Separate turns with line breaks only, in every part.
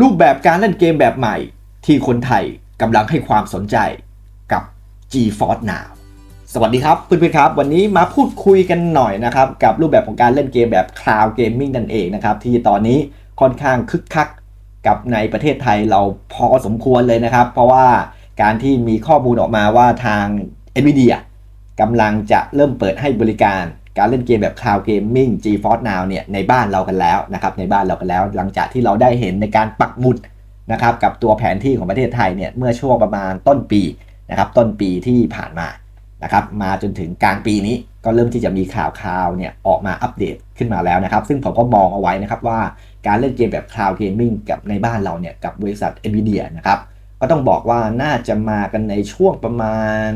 รูปแบบการเล่นเกมแบบใหม่ ที่คนไทยกำลังให้ความสนใจกับ GeForce Now สวัสดีครับเพื่อนๆครับ วันนี้มาพูดคุยกันหน่อยนะครับ กับรูปแบบของการเล่นเกมแบบ Cloud Gaming นั่นเองนะครับ ที่ตอนนี้ค่อนข้างคึกคักกับในประเทศไทยเราพอสมควรเลยนะครับ เพราะว่าการที่มีข้อมูลออกมาว่าทาง NVIDIA กำลังจะเริ่มเปิดให้บริการ การเล่นเกมแบบ Cloud Gaming GeForce Now เนี่ยในบ้านเรากันแล้วนะครับในบ้านเรากันแล้ว หลังจากที่เราได้เห็นในการปักหมุดนะครับกับตัวแผนที่ของประเทศไทยเนี่ยเมื่อช่วงประมาณต้นปีนะครับต้นปีที่ผ่านมานะครับมาจนถึงกลางปีนี้ก็เริ่มที่จะมีข่าวข่าวเนี่ยออกมาอัปเดตขึ้นมาแล้วนะครับ ซึ่งผมก็มองเอาไว้นะครับว่าการเล่นเกมแบบ Cloud Gaming กับในบ้านเราเนี่ยกับบริษัท NVIDIA นะครับก็ต้องบอกว่าน่าจะมากันในช่วงประมาณ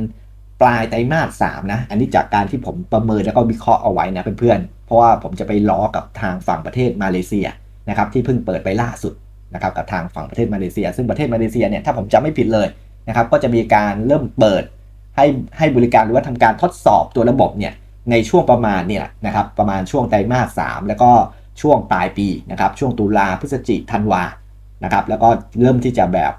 ปลายไตรมาส3นะ อันนี้จากการที่ผมประเมินแล้วก็วิเคราะห์เอาไว้นะเพื่อนๆ เพราะว่าผมจะไปล้อกับทางฝั่งประเทศมาเลเซียนะครับที่เพิ่งเปิดไปล่าสุดนะครับกับทางฝั่งประเทศมาเลเซีย ซึ่งประเทศมาเลเซียเนี่ยถ้าผมจำไม่ผิดเลยนะครับก็จะมีการเริ่มเปิดให้ให้บริการหรือว่าทำการทดสอบตัวระบบเนี่ยในช่วงประมาณเนี่ยนะครับประมาณช่วงไตรมาส3แล้วก็ช่วงปลายปีนะครับช่วงตุลาพฤศจิกธันวานะครับแล้วก็เริ่มที่จะแบบ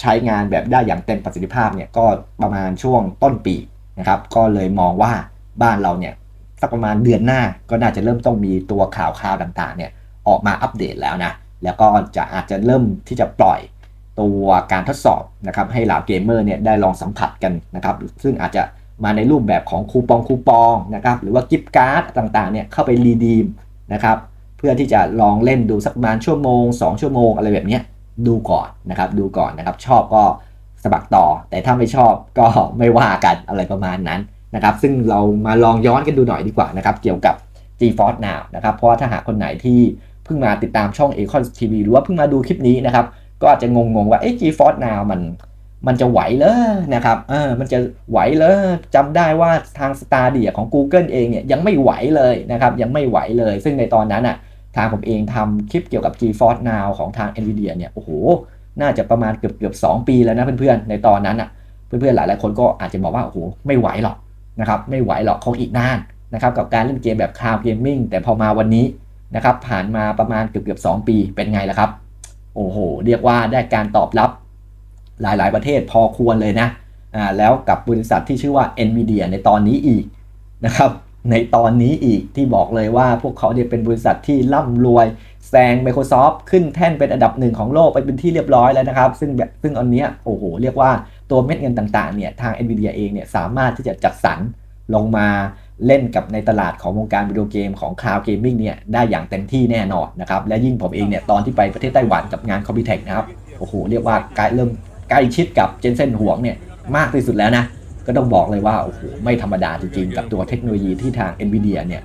ใช้งานแบบได้อย่างเต็มประสิทธิภาพเนี่ยก็ประมาณช่วงต้นปีนะครับก็เลยมองว่าบ้านเราเนี่ยสักประมาณเดือนหน้าก็น่าจะเริ่มต้องมีตัวข่าวข่าวต่างๆเนี่ยออกมาอัปเดตแล้วนะแล้วก็จะอาจจะเริ่มที่จะปล่อยตัวการทดสอบนะครับให้เหล่าเกมเมอร์เนี่ยได้ลองสัมผัสกันนะครับซึ่งอาจจะมาในรูปแบบของคูปองคูปองนะครับหรือว่ากิฟต์การ์ดต่างๆเนี่ยเข้าไปรีดีมนะครับเพื่อที่จะลองเล่นดูสักประมาณชั่วโมง 2 ชั่วโมงอะไรแบบนี้ ดูก่อนนะครับดูก่อนนะครับ ชอบก็สมัครต่อ แต่ถ้าไม่ชอบก็ไม่ว่ากันอะไรประมาณนั้นนะครับ ซึ่งเรามาลองย้อนกันดูหน่อยดีกว่านะครับ เกี่ยวกับ GeForce Now นะครับ เพราะว่าถ้าหากคนไหนที่เพิ่งมาติดตามช่อง Acon TV หรือว่าเพิ่งมาดูคลิปนี้นะครับ ก็อาจจะงงๆว่าเอ๊ะ GeForce Now มันมันจะไหวเลยนะครับเออมันจะไหวเลยจำได้ว่าทาง Stadia ของ Google เองเนี่ยยังไม่ไหวเลยนะครับ ยังไม่ไหวเลย ซึ่งในตอนนั้นอะ ทางผมเองทำคลิปเกี่ยวกับ GeForce Now ของทาง NVIDIA เนี่ย โอ้โห น่าจะประมาณเกือบเกือบ2ปีแล้วนะเพื่อนๆ ในตอนนั้นอะ เพื่อนๆ หลายๆ คนก็อาจจะบอกว่า โอ้โห ไม่ไหวหรอกนะครับ ไม่ไหวหรอกคงอีกนานนะครับ กับการเล่นเกมแบบ Cloud Gaming แต่พอมาวันนี้นะครับ ผ่านมาประมาณเกือบเกือบ2ปี เป็นไงล่ะครับ โอ้โห เรียกว่าได้การตอบรับหลายๆ ประเทศพอควรเลยนะ อ่า แล้วกับบริษัทที่ชื่อว่า NVIDIA ในตอนนี้อีกนะครับ ในตอนนี้อีกที่บอกเลยว่าพวกเขาเนี่ยเป็นบริษัทที่ร่ำรวยแซง Microsoft ขึ้นแท่นเป็นอันดับหนึ่งของโลกไปเป็นที่เรียบร้อยแล้วนะครับ ซึ่งแบบซึ่งอันเนี้ยโอ้โห เรียกว่าตัวเม็ดเงินต่างๆเนี่ยทาง NVIDIA เองเนี่ยสามารถที่จะจัดสรรลงมาเล่นกับในตลาดของวงการวิดีโอเกมของ Cloud Gaming เนี่ยได้อย่างเต็มที่แน่นอนนะครับ และยิ่งผมเองเนี่ยตอนที่ไปประเทศไต้หวันกับงาน c o m p u t e c นะครับโอ้โหเรียกว่าใกล้เริ่มใกล้ชิดกับเจนเซนห่วงเนี่ยมากที่สุดแล้วนะ ก็ต้องบอกเลยว่าโอ้โหไม่ธรรมดาจริงๆ กับตัวเทคโนโลยีที่ทาง NVIDIA เนี่ย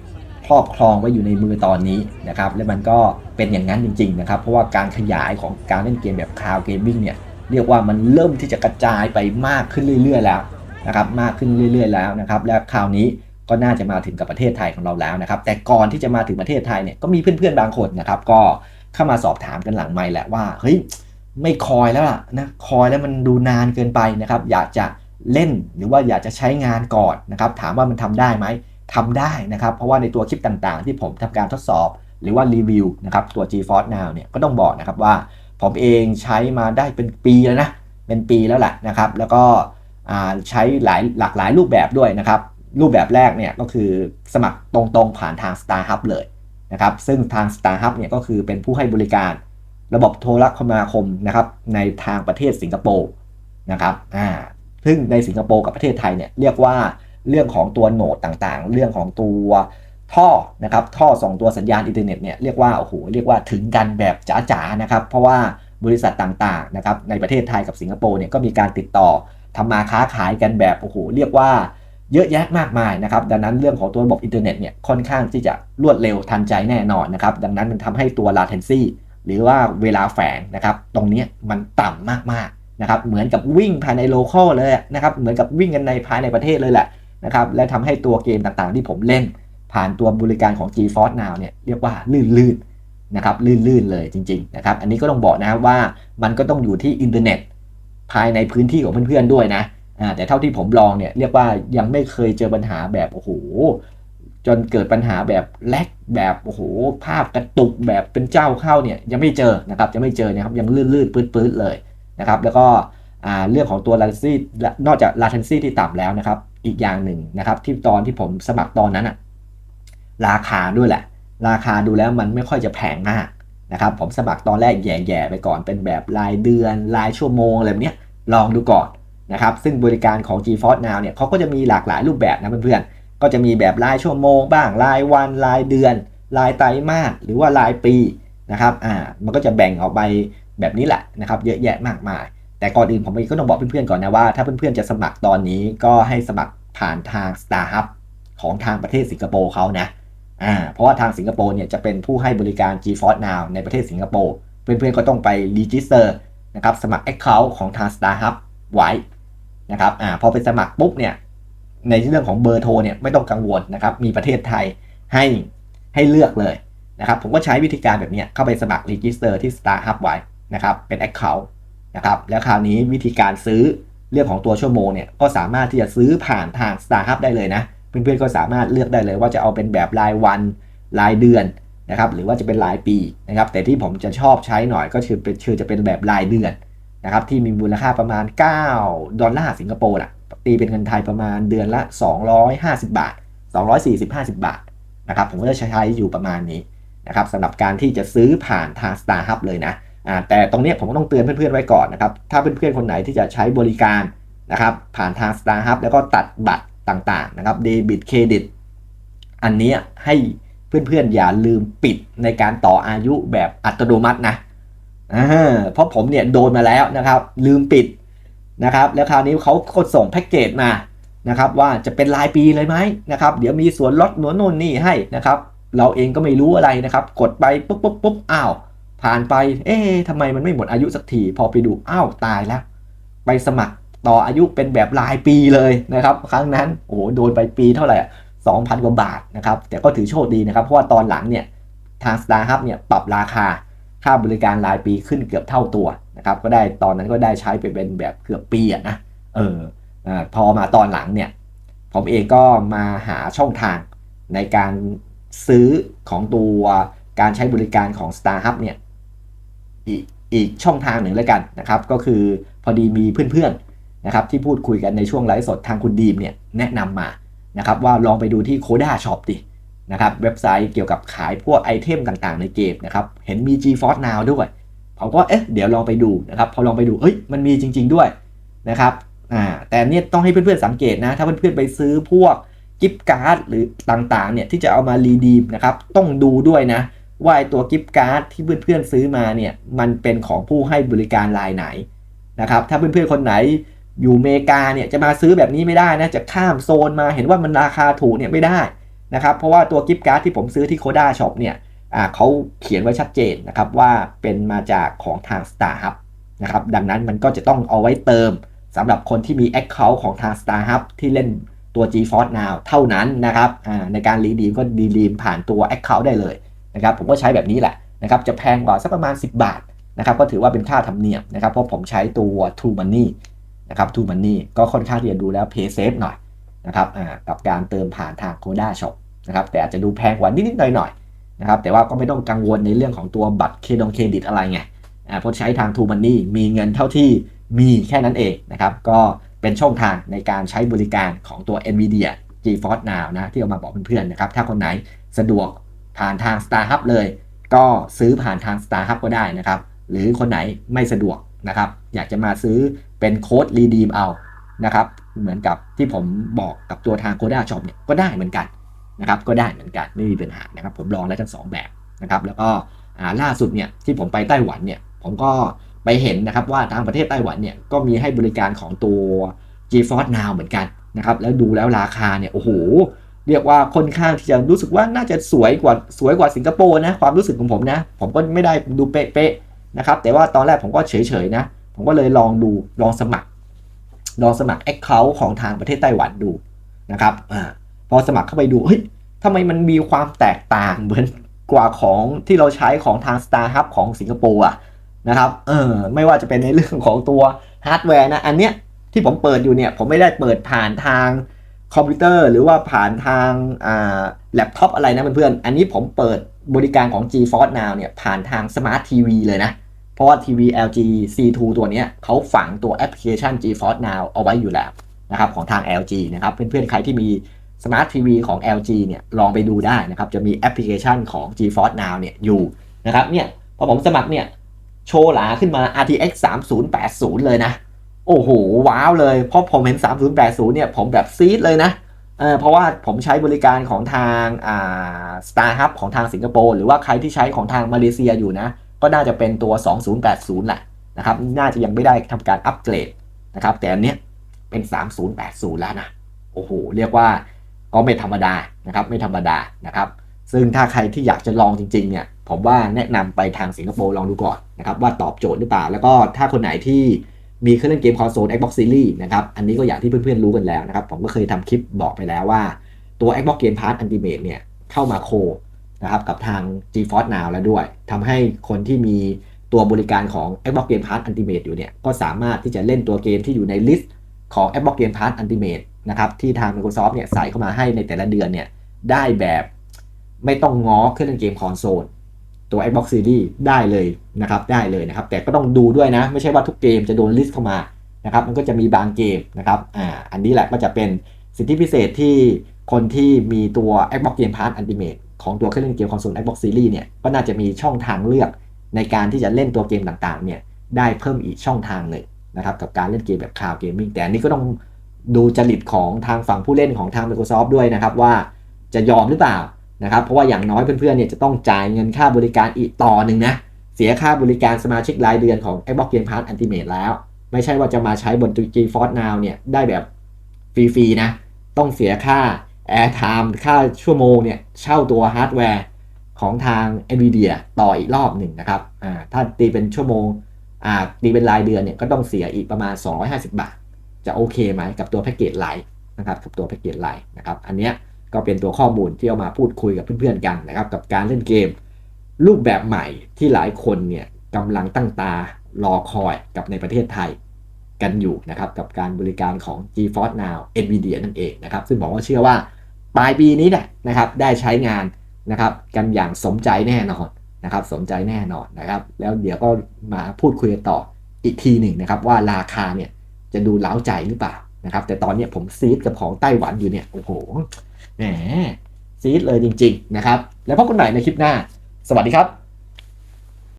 ครอบครองไว้อยู่ในมือตอนนี้นะครับและมันก็เป็นอย่างนั้นจริงๆนะครับเพราะว่าการขยายของการเล่นเกมแบบ Cloud Gaming เนี่ยเรียกว่ามันเริ่มที่จะกระจายไปมากขึ้นเรื่อย ๆ แล้วนะครับมากขึ้นเรื่อย ๆ แล้วนะครับและคราวนี้ก็น่าจะมาถึงกับประเทศไทยของเราแล้วนะครับแต่ก่อนที่จะมาถึงประเทศไทยเนี่ยก็มีเพื่อนๆบางคนนะครับก็เข้ามาสอบถามกันหลังไม่แหละว่าเฮ้ยไม่คอยแล้วล่ะนะคอยแล้วมันดูนานเกินไปนะครับอยากจะ เล่นหรือว่าอยากจะใช้งานก่อนนะครับ ถามว่ามันทำได้ไหมทำได้นะครับ เพราะว่าในตัวคลิปต่างๆ ที่ผมทำการทดสอบ หรือว่ารีวิวนะครับตัว GeForce Now เนี่ยก็ต้องบอกนะครับว่าผมเองใช้มาได้เป็นปีแล้วนะเป็นปีแล้วแหละนะครับ แล้วก็ใช้หลายหลากหลายรูปแบบด้วยนะครับ รูปแบบแรกเนี่ยก็คือสมัครตรงๆผ่านทาง StarHub เลยนะครับซึ่งทาง StarHub เนี่ยก็คือเป็นผู้ให้บริการระบบโทรคมนาคมนะครับในทางประเทศสิงคโปร์นะครับอ่า ซึ่งในสิงคโปร์กับประเทศไทยเนี่ยเรียกว่าเรื่องของตัวโหนดต่างๆ เรื่องของตัวท่อนะครับท่อส่งตัวสัญญาณอินเทอร์เน็ตเนี่ยเรียกว่าโอ้โหเรียกว่าถึงกันแบบจ๋าๆนะครับเพราะว่าบริษัทต่างๆนะครับในประเทศไทยกับสิงคโปร์เนี่ยก็มีการติดต่อทำมาค้าขายกันแบบโอ้โหเรียกว่าเยอะแยะมากมายนะครับดังนั้นเรื่องของตัวระบบอินเทอร์เน็ตเนี่ยค่อนข้างที่จะรวดเร็วทันใจแน่นอนนะครับดังนั้นมันทำให้ตัว latency หรือว่าเวลาแฝงนะครับตรงนี้มันต่ำมากๆ นะครับเหมือนกับวิ่งภายในโลเคอลเลยนะครับเหมือนกับวิ่งกันในภายในประเทศเลยแหละนะครับและทำให้ตัวเกมต่างๆ ที่ผมเล่น ผ่านตัวบริการของ GeForce Now เนี่ยเรียกว่าลื่นๆนะครับลื่นๆเลยจริงๆนะครับอันนี้ก็ต้องบอกนะครับว่ามันก็ต้องอยู่ที่อินเทอร์เน็ตภายในพื้นที่ของเพื่อนๆด้วยนะแต่เท่าที่ผมลองเนี่ยเรียกว่ายังไม่เคยเจอปัญหาแบบโอ้โหจนเกิดปัญหาแบบแลกแบบโอ้โหภาพกระตุกแบบเป็นเจ้าเข้าเนี่ยยังไม่เจอนะครับยังไม่เจอนะครับยังลื่นๆปื้ดๆเลย นะครับแล้วก็เรื่องของตัว latency นอกจาก latency ที่ต่ำแล้วนะครับ อีกอย่างหนึ่งนะครับ ที่ตอนที่ผมสมัครตอนนั้นอะราคาด้วยแหละ ราคาดูแล้วมันไม่ค่อยจะแพงมากนะครับ ผมสมัครตอนแรกแย่ๆไปก่อนเป็นแบบรายเดือนรายชั่วโมงอะไรแบบนี้ลองดูก่อนนะครับ ซึ่งบริการของ GeForce Now เนี่ยเขาก็จะมีหลากหลายรูปแบบนะเพื่อนๆ ก็จะมีแบบรายชั่วโมงบ้างรายวันรายเดือนรายไตรมาสหรือว่ารายปีนะครับ อ่า มันก็จะแบ่งออกไป แบบนี้แหละนะครับเยอะแยะมากมาย แต่ก่อนอื่นผมก็ต้องบอกเพื่อนๆก่อนนะว่า ถ้าเพื่อนๆจะสมัครตอนนี้ก็ให้สมัครผ่านทาง StarHub ของทางประเทศสิงคโปร์เขานะอ่าเพราะว่าทางสิงคโปร์เนี่ยจะเป็นผู้ให้บริการ GeForce Now ในประเทศสิงคโปร์เพื่อนๆก็ต้องไปรีจิสเตอร์นะครับสมัคร Account ของทาง StarHub ไว้นะครับอ่าพอไปสมัครปุ๊บเนี่ยในเรื่องของเบอร์โทรเนี่ยไม่ต้องกังวลนะครับมีประเทศไทยให้ให้เลือกเลยนะครับผมก็ใช้วิธีการแบบนี้เข้าไปสมัครรีจิสเตอร์ที่ StarHub ไว้ นะครับเป็น Account นะครับแล้วคราวนี้วิธีการซื้อเรื่องของตัวชั่วโมงเนี่ยก็สามารถที่จะซื้อผ่านทาง StarHub ได้เลยนะ เพื่อนๆก็สามารถเลือกได้เลยว่าจะเอาเป็นแบบรายวันรายเดือนนะครับหรือว่าจะเป็นรายปีนะครับแต่ที่ผมจะชอบใช้หน่อยก็คือเป็นชื่อจะเป็นแบบรายเดือนนะครับที่มีมูลค่าประมาณ 9 ดอลลาร์สิงคโปร์นะตีเป็นเงินไทยประมาณเดือนละ 250 บาท 240-50 บาทนะครับผมก็จะใช้อยู่ประมาณนี้นะครับสำหรับการที่จะซื้อผ่านทาง StarHub เลยนะ แต่ตรงนี้ผมก็ต้องเตือนเพื่อนๆไว้ก่อนนะครับ ถ้าเพื่อนๆคนไหนที่จะใช้บริการนะครับผ่านทาง StarHub แล้วก็ตัดบัตรต่างๆนะครับเดบิตเครดิตอันนี้ให้เพื่อนๆอย่าลืมปิดในการต่ออายุแบบอัตโนมัตินะเพราะผมเนี่ยโดนมาแล้วนะครับ ลืมปิดนะครับ แล้วคราวนี้เขาก็ส่งแพ็กเกจมานะครับ ว่าจะเป็นรายปีเลยไหมนะครับ เดี๋ยวมีส่วนลดหนวนนนี่ให้นะครับ เราเองก็ไม่รู้อะไรนะครับ กดไปปุ๊บปุ๊บปุ๊บอ้าว ผ่านไป เอ๊ะทำไมมันไม่หมดอายุสักที พอไปดู อ้าว ตายแล้ว ไปสมัครต่ออายุเป็นแบบรายปีเลยนะครับ ครั้งนั้น โอ้โห โดนไปปีเท่าไหร่สองพันกว่าบาทนะครับ แต่ก็ถือโชคดีนะครับ เพราะว่าตอนหลังเนี่ย ทาง StarHub เนี่ย ปรับราคา ค่าบริการรายปีขึ้นเกือบเท่าตัวนะครับ ก็ได้ ตอนนั้นก็ได้ใช้ไปเป็นแบบเกือบปีอะนะ เอออพอมาตอนหลังเนี่ย ผมเองก็มาหาช่องทางในการซื้อของตัวการใช้บริการของ StarHub เนี่ย อีกอีกช่องทางหนึ่งแล้วกันนะครับ ก็คือพอดีมีเพื่อนๆนะครับที่พูดคุยกันในช่วงไลฟ์สดทางคุณดีมเนี่ยแนะนำมานะครับว่าลองไปดูที่ Coda Shop ดินะครับเว็บไซต์เกี่ยวกับขายพวกไอเทมต่างๆในเกมนะครับเห็นมี GeForce Now ด้วยผมก็เอ๊ะเดี๋ยวลองไปดูนะครับพอลองไปดูเฮ้ยมันมีจริง ๆด้วยนะครับอ่าแต่เนี่ยต้องให้เพื่อนๆสังเกตนะถ้าเพื่อนๆไปซื้อพวกกิฟต์การ์ดหรือต่างๆเนี่ยที่จะเอามารีดีมนะครับต้องดูด้วยนะ ว่าตัวกิฟต์การ์ดที่เพื่อนๆซื้อมาเนี่ยมันเป็นของผู้ให้บริการรายไหนนะครับถ้าเพื่อนๆคนไหนอยู่เมกาเนี่ยจะมาซื้อแบบนี้ไม่ได้นะจะข้ามโซนมาเห็นว่ามันราคาถูกเนี่ยไม่ได้นะครับเพราะว่าตัวกิฟต์การ์ดที่ผมซื้อที่โคด้าช็อปเนี่ยเขาเขียนไว้ชัดเจนนะครับว่าเป็นมาจากของทาง StarHub นะครับดังนั้นมันก็จะต้องเอาไว้เติมสำหรับคนที่มี Account ของทาง StarHub ที่เล่นตัว GeForce Now เท่านั้นนะครับในการรีดีมก็รีดีมผ่านตัว Account ได้เลย นะครับผมก็ใช้แบบนี้แหละนะครับจะแพงกว่าสักประมาณ 10 บาทนะครับก็ถือว่าเป็นค่าธรรมเนียมนะครับเพราะผมใช้ตัว True Money นะครับ True Money ก็ค่อนข้างที่จะดูแล้ว Pay Safe หน่อยนะครับกับการเติมผ่านทาง Coda Shop นะครับแต่อาจจะดูแพงกว่านิดๆหน่อยๆนะครับแต่ว่าก็ไม่ต้องกังวลในเรื่องของตัวบัตรเครดงเครดิตอะไรไงเพราะใช้ทาง True Money มีเงินเท่าที่มีแค่นั้นเองนะครับก็เป็นช่องทางในการใช้บริการของตัว NVIDIA GeForce Now นะที่เอามาบอกเพื่อนๆนะครับถ้าคนไหนสะดวก ผ่านทาง StarHub เลย ก็ซื้อผ่านทาง StarHub ก็ได้นะครับ หรือคนไหนไม่สะดวกนะครับ อยากจะมาซื้อเป็นโค้ดรีดีมเอานะครับ เหมือนกับที่ผมบอกกับตัวทาง Coda Shop เนี่ยก็ได้เหมือนกันนะครับ ก็ได้เหมือนกันไม่มีปัญหานะครับ ผมลองแล้วทั้ง2แบบนะครับ แล้วก็ล่าสุดเนี่ยที่ผมไปไต้หวันเนี่ยผมก็ไปเห็นนะครับว่าทางประเทศไต้หวันเนี่ยก็มีให้บริการของตัว GeForce Now เหมือนกันนะครับ แล้วดูแล้วราคาเนี่ยโอ้โห เรียกว่าค่อนข้างที่จะรู้สึกว่าน่าจะสวยกว่าสวยกว่าสิงคโปร์นะความรู้สึกของผมนะ ผมก็ไม่ได้ดูเป๊ะๆนะครับ แต่ว่าตอนแรกผมก็เฉยๆนะ ผมก็เลยลองดูลองสมัคร ลองสมัคร Account ของทางประเทศไต้หวันดูนะครับอพอสมัครเข้าไปดูเฮ้ยทำไมมันมีความแตกต่างเหมือนกว่าของที่เราใช้ของทาง StarHub ของสิงคโปร์อะนะครับเออไม่ว่าจะเป็นในเรื่องของตัวฮาร์ดแวร์นะอันเนี้ยที่ผมเปิดอยู่เนี่ยผมไม่ได้เปิดผ่านทาง คอมพิวเตอร์หรือว่าผ่านทางแล็ปท็อปอะไรนะเพื่อนๆ อันนี้ผมเปิดบริการของ GeForce Now เนี่ยผ่านทาง Smart TV เลยนะ เพราะว่าทีวี LG C2 ตัวเนี้ยเขาฝังตัวแอปพลิเคชัน GeForce Now เอาไว้อยู่แล้วนะครับของทาง LG นะครับเพื่อนๆ ใครที่มี Smart TV ของ LG เนี่ยลองไปดูได้นะครับ จะมีแอปพลิเคชันของ GeForce Now เนี่ยอยู่นะครับเนี่ยพอผมสมัครเนี่ยโชว์หลาขึ้นมา RTX 3080 เลยนะ โอ้โหว้าวเลยเพราะผมเห็น 3080 เนี่ย ผมแบบซีดเลยนะเออเพราะว่าผมใช้บริการของทางอ่า Star Hub ของทางสิงคโปร์หรือว่าใครที่ใช้ของทางมาเลเซียอยู่นะ ก็น่าจะเป็นตัว 2080แหละนะครับ น่าจะยังไม่ได้ทำการอัปเกรดนะครับ แต่อันเนี้ยเป็น 3080 แล้วนะ โอ้โห เรียกว่าก็ไม่ธรรมดานะครับไม่ธรรมดานะครับ ซึ่งถ้าใครที่อยากจะลองจริง ๆ เนี่ย ผมว่าแนะนำไปทางสิงคโปร์ลองดูก่อนนะครับว่าตอบโจทย์หรือเปล่า แล้วก็ถ้าคนไหนที่ มีเครื่องเล่นเกมคอนโซล Xbox Series นะครับอันนี้ก็อย่างที่เพื่อนๆรู้กันแล้วนะครับผมก็เคยทำคลิปบอกไปแล้วว่าตัว Xbox Game Pass Ultimate เนี่ยเข้ามาโคนะครับกับทาง GeForce Now แล้วด้วยทำให้คนที่มีตัวบริการของ Xbox Game Pass Ultimate อยู่เนี่ยก็สามารถที่จะเล่นตัวเกมที่อยู่ในลิสต์ของ Xbox Game Pass Ultimate นะครับที่ทาง Microsoft เนี่ยใส่เข้ามาให้ในแต่ละเดือนเนี่ยได้แบบไม่ต้องง้อเครื่องเล่นเกมคอนโซล ตัว Xbox Series ได้เลยนะครับได้เลยนะครับ แต่ก็ต้องดูด้วยนะ ไม่ใช่ว่าทุกเกมจะโดนลิสต์เข้ามานะครับมันก็จะมีบางเกมนะครับอ่าอันนี้แหละก็จะเป็นสิทธิพิเศษที่คนที่มีตัว Xbox Game Pass Ultimate ของตัวเครื่องเล่นเกมคอนโซล Xbox Series เนี่ยก็น่าจะมีช่องทางเลือกในการที่จะเล่นตัวเกมต่างๆเนี่ยได้เพิ่มอีกช่องทางหนึ่งนะครับกับการเล่นเกมแบบคลาวด์เกมมิ่งแต่อันนี้ก็ต้องดูจริตของทางฝั่งผู้เล่นของทาง Microsoft ด้วยนะครับว่าจะยอมหรือเปล่า นะครับ เพราะว่าอย่างน้อยเพื่อนๆเนี่ยจะต้องจ่ายเงินค่าบริการอีกต่อหนึ่งนะ เสียค่าบริการสมาชิกรายเดือนของ Xbox Game Pass Ultimate แล้ว ไม่ใช่ว่าจะมาใช้บน GeForce Now เนี่ยได้แบบฟรีๆนะ ต้องเสียค่า Airtime ค่าชั่วโมงเนี่ยเช่าตัวฮาร์ดแวร์ของทาง NVIDIA ต่ออีกรอบหนึ่งนะครับอ่าถ้าตีเป็นชั่วโมงอ่าตีเป็นรายเดือนเนี่ยก็ต้องเสียอีกประมาณ 250 บาท จะโอเคไหมกับตัวแพ็กเกจไลน์นะครับกับตัวแพ็กเกจไลน์นะครับอันเนี้ย ก็เป็นตัวข้อมูลที่เอามาพูดคุยกับเพื่อนๆกันนะครับ กับการเล่นเกม รูปแบบใหม่ที่หลายคนเนี่ยกำลังตั้งตารอคอยกับในประเทศไทยกันอยู่นะครับ กับการบริการของ GeForce Now Nvidia นั่นเองนะครับ ซึ่งบอกว่าเชื่อว่าปลายปีนี้เนี่ยนะครับได้ใช้งานนะครับกันอย่างสมใจแน่นอนนะครับสมใจแน่นอนนะครับ แล้วเดี๋ยวก็มาพูดคุยกันต่ออีกทีหนึ่งนะครับ ว่าราคาเนี่ยจะดูเล้าใจหรือเปล่านะครับ แต่ตอนนี้ผมซีดกับของไต้หวันอยู่เนี่ยโอ้โห แหมซีดเลยจริง ๆ นะครับ แล้วพบกันใหม่ในคลิปหน้า สวัสดีครับ